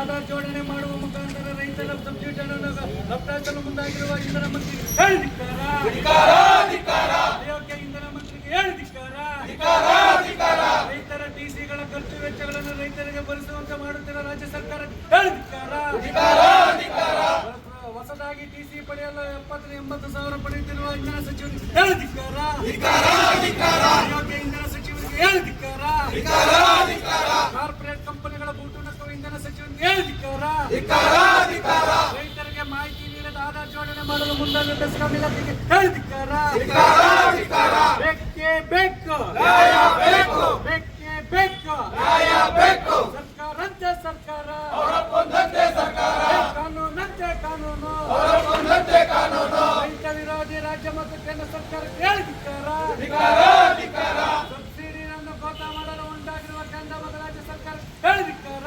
ಆಧಾರ್ ಜೋಡಣೆ ಮಾಡುವ ಮುಖಾಂತರ ರೈತರ ಸಬ್ಸಿಡಿ ರಫ್ತಾಯಿಸಲು ಮುಂದಾಗಿರುವ ಇಂಧನ ಮಂತ್ರಿಗೆ ಹೇಳಿದಿಕ್ಕಾರ? ಇಂಧನ ಮಂತ್ರಿಗೆ ಹೇಳಿದಿಕ್ಕಾರ? ರೈತರ ಟಿಸಿಗಳ ಖರ್ಚು ವೆಚ್ಚಗಳನ್ನು ರೈತರಿಗೆ ಭರಿಸುವಂತೆ ಮಾಡುತ್ತಿರುವ ರಾಜ್ಯ ಸರ್ಕಾರ ಹೇಳಿದಿಕ್ಕಾರ? ಎಂಬತ್ತು ಸಾವಿರ ಪಡೆಯುತ್ತಿರುವ ಇಂಧನ ಸಚಿವರಿಗೆ ಹೇಳದಿಕ್ಕಾರ ಇಂಧನ ಸಚಿವರಿಗೆ ಹೇಳದಿಕ್ಕಾರ ಕಾರ್ಪೊರೇಟ್ ಕಂಪನಿಗಳ ಬೂಟು ನಕ್ಕುವ ಇಂಧನ ಸಚಿವರಿಗೆ ಹೇಳದಿಕ್ಕಾರ ರೈತರಿಗೆ ಮಾಹಿತಿ ನೀಡದ ಆಧಾರ್ ಜೋಡಣೆ ಮಾಡಲು ಮುಂದಾದ ಬೆಸ್ಕಾಂ ಇಲಾಖೆಗೆ ಹೇಳಿದಿಕ್ಕಾರ ಬೇಕು ಬೇಕೇ. ಬೇಕು ಸರ್ಕಾರಂತೆ ಸರ್ಕಾರ ಕಾನೂನಂತೆ ಕಾನೂನು ರೈತ ವಿರೋಧಿ ರಾಜ್ಯ ಮತ್ತು ಕೇಂದ್ರ ಸರ್ಕಾರಕ್ಕೆ ಹೇಳಿದಿಕ್ಕಾರ ಸಬ್ಸಿಡಿಯನ್ನು ಕೋಟ ಮಾಡಲು ಉಂಟಾಗಿರುವ ಕೇಂದ್ರ ಮತ್ತು ರಾಜ್ಯ ಸರ್ಕಾರ ಹೇಳಿದಿಕ್ಕಾರ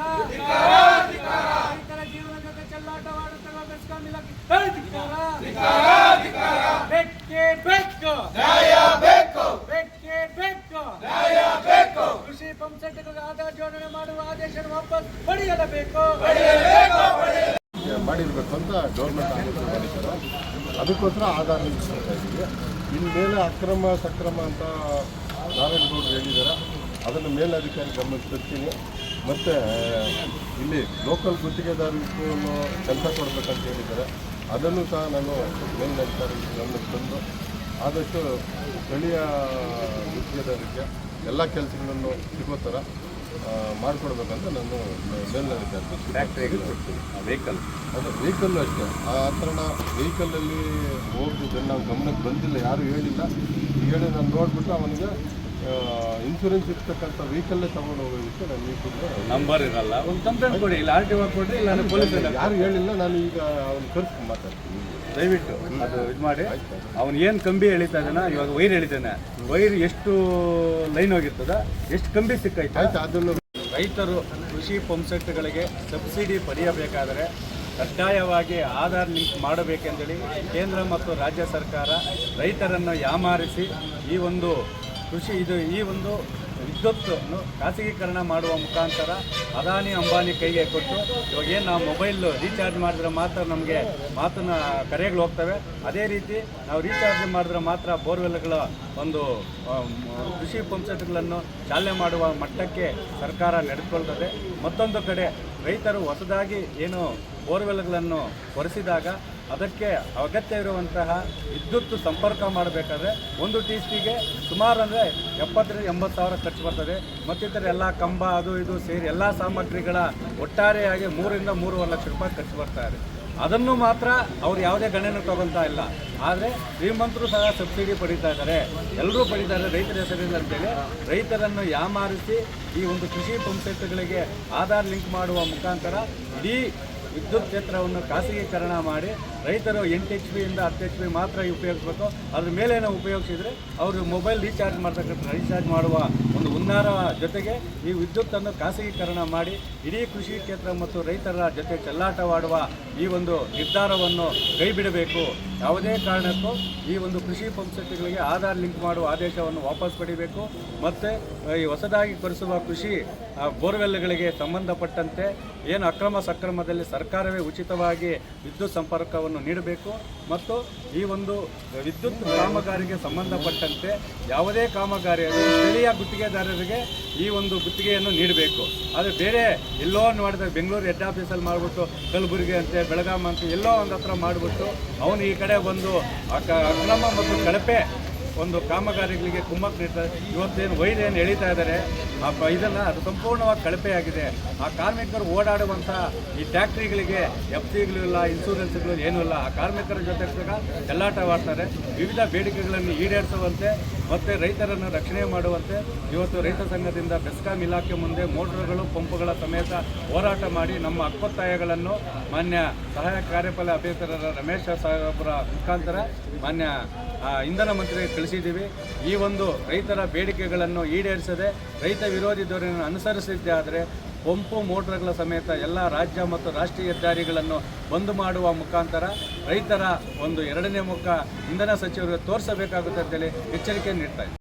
ರೈತರ ಜೀವನ ಜೊತೆ ಚೆಲ್ಲಾಟವಾಡುತ್ತಿರುವ ಬೆಸ್ಕಾಂ ಇಲಾಖೆ ಹೇಳಿದಿಕ್ಕಾರ ಬೇಕೇ. ಬೇಕು. ಬೆಕ್ಕೆ ಬೇಕು. ಕೃಷಿ ಪಂಪ್ಸೆಟ್ಗಳಿಗೆ ಆಧಾರ ಜೋಡಣೆ ಮಾಡುವ ಆದೇಶ ವಾಪಸ್ ಪಡೆಯಲೇಬೇಕು. ಮಾಡಿರ್ಬೇಕು ಅಂತ ಗೌರ್ಮೆಂಟ್ ಅದಕ್ಕೋಸ್ಕರ ಆಧಾರ್ ಮಾಡ್ತಾ ಇದ್ದೀವಿ. ಇನ್ಮೇಲೆ ಅಕ್ರಮ, ಸಕ್ರಮ ಅಂತ ನಾರಾಯಣಗೌಡರು ಹೇಳಿದ್ದಾರೆ. ಅದನ್ನು ಮೇಲಧಿಕಾರಿ ಗಮನಕ್ಕೆ ಮತ್ತು, ಇಲ್ಲಿ ಲೋಕಲ್ ಗುತ್ತಿಗೆದಾರರಿಗೂ ಕೆಲಸ ಕೊಡಬೇಕಂತ ಹೇಳಿದ್ದಾರೆ. ಅದನ್ನು ಸಹ ನಾನು ಮೇಲಧಿಕಾರಿ ಗಮನಕ್ಕೆ ತಂದು ಆದಷ್ಟು ಸ್ಥಳೀಯ ಗುತ್ತಿಗೆದಾರರಿಗೆ ಎಲ್ಲ ಕೆಲಸಗಳನ್ನು ಸಿಗೋ ಥರ ಮಾಡಿಕೊಡ್ಬೇಕಂತ ನಾನು ಫ್ಯಾಕ್ಟ್ರಿಗೆ ವೆಹಿಕಲ್ ಅದು ವೆಹಿಕಲ್ ಅಷ್ಟೇ. ಆ ಥರ ವೆಹಿಕಲಲ್ಲಿ ಹೋಗ್ತಿದ್ದೆ ನಾವು ಗಮನಕ್ಕೆ ಬಂದಿಲ್ಲ ಯಾರು ಹೇಳಿಲ್ಲ. ಹೇಳಿ ನಾನು ನೋಡ್ಬಿಟ್ಟು ಅವನಿಗೆ ಇನ್ಶೂರೆನ್ಸ್ ಇರ್ತಕ್ಕಂಥ ವೆಹಿಕಲ್ಲೇ ತಗೊಂಡು ಹೋಗೋದಕ್ಕೆ ನಾನು ಈ ಕೂಡ ನಂಬರ್ ಇರಲ್ಲ. ಒಂದು ಕಂಪ್ಲೇಂಟ್ ಕೊಡಿ ಇಲ್ಲ ಆರ್ ಟಿ ಒ ಕೊಡ್ರಿ ಇಲ್ಲ ಪೊಲೀಸ್ ಯಾರು ಹೇಳಿಲ್ಲ ನಾನು ಈಗ ಅವ್ನು ಕರ್ಸಿ ಮಾತಾಡ್ತೀನಿ. ದಯವಿಟ್ಟು ಅದು ಇದು ಮಾಡಿ. ಅವನು ಏನು ಕಂಬಿ ಎಳಿತಾ ಇದ್ದಾನೆ, ಇವಾಗ ವೈರ್ ಎಳಿತಾನೆ. ವೈರ್ ಎಷ್ಟು ಲೈನ್ ಹೋಗಿರ್ತದ, ಎಷ್ಟು ಕಂಬಿ ಸಿಕ್ಕೈತೆ ಅದನ್ನು ರೈತರು ಕೃಷಿ ಪಂಪ್ಸೆಟ್ಗಳಿಗೆ ಸಬ್ಸಿಡಿ ಪಡೆಯಬೇಕಾದರೆ ಕಡ್ಡಾಯವಾಗಿ ಆಧಾರ್ ಲಿಂಕ್ ಮಾಡಬೇಕೆಂದೇಳಿ ಕೇಂದ್ರ ಮತ್ತು ರಾಜ್ಯ ಸರ್ಕಾರ ರೈತರನ್ನು ಯಾಮಾರಿಸಿ ಈ ಒಂದು ಕೃಷಿ, ಇದು ಈ ಒಂದು ವಿದ್ಯುತ್ತನ್ನು ಖಾಸಗೀಕರಣ ಮಾಡುವ ಮುಖಾಂತರ ಅದಾನಿ ಅಂಬಾನಿ ಕೈಗೆ ಕೊಟ್ಟು ಇವಾಗ ಏನು ನಾವು ಮೊಬೈಲ್ ರೀಚಾರ್ಜ್ ಮಾಡಿದ್ರೆ ಮಾತ್ರ ನಮಗೆ ಮಾತನ್ನ ಕರೆಗಳು ಹೋಗ್ತವೆ. ಅದೇ ರೀತಿ ನಾವು ರೀಚಾರ್ಜ್ ಮಾಡಿದ್ರೆ ಮಾತ್ರ ಬೋರ್ವೆಲ್ಗಳ ಒಂದು ಕೃಷಿ ಪಂಪ್ಸೆಟ್ಗಳನ್ನು ಚಾಲನೆ ಮಾಡುವ ಮಟ್ಟಕ್ಕೆ ಸರ್ಕಾರ ನಡೆದುಕೊಳ್ತದೆ. ಮತ್ತೊಂದು ಕಡೆ ರೈತರು ಹೊಸದಾಗಿ ಏನು ಬೋರ್ವೆಲ್ಗಳನ್ನು ಕೊರೆಸಿದಾಗ ಅದಕ್ಕೆ ಅಗತ್ಯ ಇರುವಂತಹ ವಿದ್ಯುತ್ ಸಂಪರ್ಕ ಮಾಡಬೇಕಾದ್ರೆ ಒಂದು ಟಿ ಸಿಗೆ ಸುಮಾರು ಅಂದರೆ ಎಪ್ಪತ್ತರಿಂದ ಎಂಬತ್ತು ಸಾವಿರ ಖರ್ಚು ಬರ್ತದೆ. ಮತ್ತಿತರ ಎಲ್ಲ ಕಂಬ, ಅದು ಇದು ಸೇರಿ ಎಲ್ಲ ಸಾಮಗ್ರಿಗಳ ಒಟ್ಟಾರೆಯಾಗಿ ಮೂರಿಂದ ಮೂರುವರೆ ಲಕ್ಷ ರೂಪಾಯಿ ಖರ್ಚು ಬರ್ತಾ ಇದೆ. ಅದನ್ನು ಮಾತ್ರ ಅವ್ರು ಯಾವುದೇ ಗಣನೆ ತಗೊಳ್ತಾ ಇಲ್ಲ. ಆದರೆ ಶ್ರೀಮಂತರು ಸಹ ಸಬ್ಸಿಡಿ ಪಡೀತಾ ಇದ್ದಾರೆ. ಎಲ್ಲರೂ ಪಡೀತಾರೆ ರೈತರ ಹೆಸರಿಂದ ಅಂತೇಳಿ ರೈತರನ್ನು ಯಾಮಾರಿಸಿ ಈ ಒಂದು ಕೃಷಿ ಪಂಪ್ಸೆಟ್ಗಳಿಗೆ ಆಧಾರ್ ಲಿಂಕ್ ಮಾಡುವ ಮುಖಾಂತರ ಇಡೀ ವಿದ್ಯುತ್ ಕ್ಷೇತ್ರವನ್ನು ಖಾಸಗೀಕರಣ ಮಾಡಿ ರೈತರು ಎಂಟು ಎಚ್ ಪಿಯಿಂದ ಹತ್ತು ಎಚ್ ಪಿ ಮಾತ್ರ ಉಪಯೋಗಿಸ್ಬೇಕು. ಅದ್ರ ಮೇಲೇನೋ ಉಪಯೋಗಿಸಿದರೆ ಅವರು ಮೊಬೈಲ್ ರೀಚಾರ್ಜ್ ಮಾಡ್ತಕ್ಕಂಥ ರೀಚಾರ್ಜ್ ಮಾಡುವ ಒಂದು ಹುನ್ನಾರ ಜೊತೆಗೆ ಈ ವಿದ್ಯುತ್ತನ್ನು ಖಾಸಗೀಕರಣ ಮಾಡಿ ಇಡೀ ಕೃಷಿ ಕ್ಷೇತ್ರ ಮತ್ತು ರೈತರ ಜೊತೆ ಚೆಲ್ಲಾಟವಾಡುವ ಈ ಒಂದು ನಿರ್ಧಾರವನ್ನು ಕೈ ಬಿಡಬೇಕು ಯಾವುದೇ ಕಾರಣಕ್ಕೂ ಈ ಒಂದು ಕೃಷಿ ಪಂಪ್ಸೆಟ್ಗಳಿಗೆ ಆಧಾರ್ ಲಿಂಕ್ ಮಾಡುವ ಆದೇಶವನ್ನು ವಾಪಸ್ ಪಡಿಬೇಕು. ಮತ್ತು, ಈ ಹೊಸದಾಗಿ ಕೊರೆಸುವ ಕೃಷಿ ಬೋರ್ವೆಲ್ಗಳಿಗೆ ಸಂಬಂಧಪಟ್ಟಂತೆ ಏನು ಅಕ್ರಮ ಸಕ್ರಮದಲ್ಲಿ ಸರ್ಕಾರವೇ ಉಚಿತವಾಗಿ ವಿದ್ಯುತ್ ಸಂಪರ್ಕವನ್ನು ನೀಡಬೇಕು ಮತ್ತು ಈ ಒಂದು ವಿದ್ಯುತ್ ಕಾಮಗಾರಿಗೆ ಸಂಬಂಧಪಟ್ಟಂತೆ ಯಾವುದೇ ಕಾಮಗಾರಿಯಲ್ಲಿ ಸ್ಥಳೀಯ ಗುತ್ತಿಗೆದಾರರಿಗೆ ಈ ಒಂದು ಗುತ್ತಿಗೆಯನ್ನು ನೀಡಬೇಕು. ಆದರೆ ಬೇರೆ ಎಲ್ಲೋ ನೋಡಿದ್ರೆ ಬೆಂಗಳೂರು ಹೆಡ್ ಆಫೀಸಲ್ಲಿ ಮಾಡಿಬಿಟ್ಟು ಕಲಬುರಗಿ ಅಂತೆ, ಬೆಳಗಾಂ ಅಂತ ಎಲ್ಲೋ ಒಂದು ಹತ್ರ ಮಾಡಿಬಿಟ್ಟು ಅವನು ಈ ಕಡೆ ಬಂದು ಅಕ- ಅಕ್ರಮ ಮತ್ತು ಕಳಪೆ ಒಂದು ಕಾಮಗಾರಿಗಳಿಗೆ ಕುಮ್ಮಕ್ ಇವತ್ತೇನು ವೈರ್ ಏನು ಎಳಿತಾ ಇದ್ದಾರೆ, ಆ ಇದನ್ನ ಅದು ಸಂಪೂರ್ಣವಾಗಿ ಕಳಪೆಯಾಗಿದೆ. ಆ ಕಾರ್ಮಿಕರು ಓಡಾಡುವಂಥ ಈ ಟ್ಯಾಕ್ಟ್ರಿಗಳಿಗೆ ಎಫ್ ಸಿಗಳು ಇಲ್ಲ, ಇನ್ಸೂರೆನ್ಸ್ಗಳು ಏನೂ ಇಲ್ಲ. ಆ ಕಾರ್ಮಿಕರ ಜೊತೆ ಚೆಲ್ಲಾಟವಾಡ್ತಾರೆ ವಿವಿಧ ಬೇಡಿಕೆಗಳನ್ನು ಈಡೇರಿಸುವಂತೆ ಮತ್ತು ರೈತರನ್ನು ರಕ್ಷಣೆ ಮಾಡುವಂತೆ ಇವತ್ತು ರೈತ ಸಂಘದಿಂದ ಬೆಸ್ಕಾಂ ಇಲಾಖೆ ಮುಂದೆ ಮೋಟರ್ಗಳು, ಪಂಪುಗಳ ಸಮೇತ ಹೋರಾಟ ಮಾಡಿ ನಮ್ಮ ಹಕ್ಕೊತ್ತಾಯಗಳನ್ನು ಮಾನ್ಯ ಸಹಾಯಕ ಕಾರ್ಯಪಾಲ ಅಭಿಯಂತರರ ರಮೇಶ್ ಸಾಹೇಬರ ಮುಖಾಂತರ ಮಾನ್ಯ ಇಂಧನ ಮಂತ್ರಿಗೆ ಕಳಿಸಿದ್ದೀವಿ ಈ ಒಂದು ರೈತರ ಬೇಡಿಕೆಗಳನ್ನು ಈಡೇರಿಸದೆ ರೈತ ವಿರೋಧಿ ಧೋರಣೆಯನ್ನು ಅನುಸರಿಸಿದ್ದೇ ಆದರೆ ಪಂಪು ಮೋಟರ್ಗಳ ಸಮೇತ ಎಲ್ಲ ರಾಜ್ಯ ಮತ್ತು ರಾಷ್ಟ್ರೀಯ ಹೆದ್ದಾರಿಗಳನ್ನು ಬಂದ್ ಮಾಡುವ ಮುಖಾಂತರ ರೈತರ ಒಂದು ಎರಡನೇ ಮುಖ ಇಂಧನ ಸಚಿವರಿಗೆ ತೋರಿಸಬೇಕಾಗುತ್ತೆ ಅಂತೇಳಿ ಎಚ್ಚರಿಕೆ ನೀಡ್ತಾ